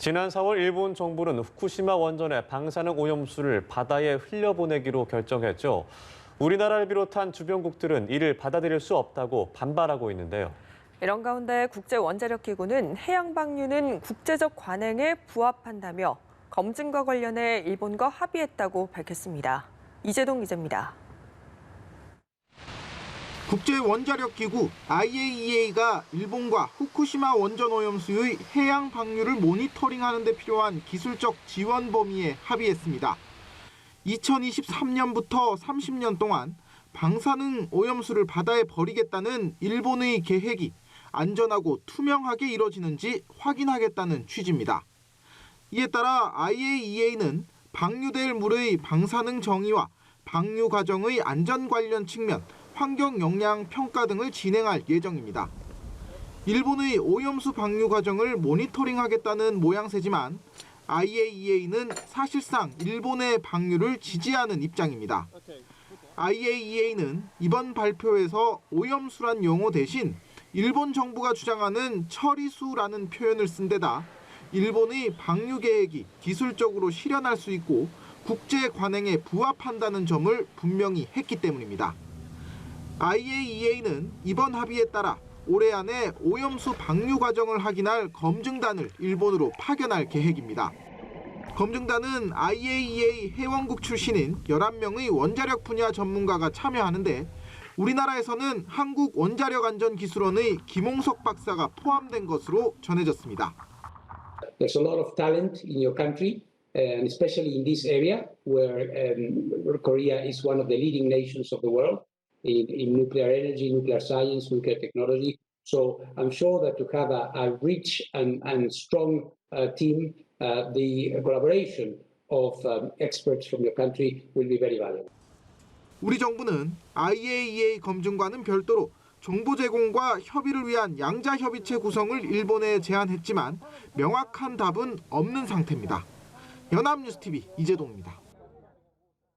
지난 4월 일본 정부는 후쿠시마 원전의 방사능 오염수를 바다에 흘려보내기로 결정했죠. 우리나라를 비롯한 주변국들은 이를 받아들일 수 없다고 반발하고 있는데요. 이런 가운데 국제원자력기구는 해양 방류는 국제적 관행에 부합한다며 검증과 관련해 일본과 합의했다고 밝혔습니다. 이재동 기자입니다. 국제원자력기구 IAEA가 일본과 후쿠시마 원전 오염수의 해양 방류를 모니터링하는 데 필요한 기술적 지원 범위에 합의했습니다. 2023년부터 30년 동안 방사능 오염수를 바다에 버리겠다는 일본의 계획이 안전하고 투명하게 이뤄지는지 확인하겠다는 취지입니다. 이에 따라 IAEA는 방류될 물의 방사능 정의와 방류 과정의 안전 관련 측면, 환경 영향 평가 등을 진행할 예정입니다. 일본의 오염수 방류 과정을 모니터링하겠다는 모양새지만 IAEA는 사실상 일본의 방류를 지지하는 입장입니다. IAEA는 이번 발표에서 오염수란 용어 대신 일본 정부가 주장하는 처리수라는 표현을 쓴 데다 일본의 방류 계획이 기술적으로 실현할 수 있고 국제 관행에 부합한다는 점을 분명히 했기 때문입니다. IAEA는 이번 합의에 따라 올해 안에 오염수 방류 과정을 확인할 검증단을 일본으로 파견할 계획입니다. 검증단은 IAEA 회원국 출신인 11명의 원자력 분야 전문가가 참여하는데 우리나라에서는 한국 원자력 안전 기술원의 김홍석 박사가 포함된 것으로 전해졌습니다. There's a lot of talent in your country, and especially in this area where um, Korea is one of the leading nations of the world in, in nuclear energy, nuclear science, nuclear technology. So I'm sure that to have a, a rich and, and strong uh, team, uh, the collaboration of um, experts from your country will be very valuable. 우리 정부는 IAEA 검증과는 별도로 정보 제공과 협의를 위한 양자 협의체 구성을 일본에 제안했지만 명확한 답은 없는 상태입니다. 연합뉴스 TV 이재동입니다.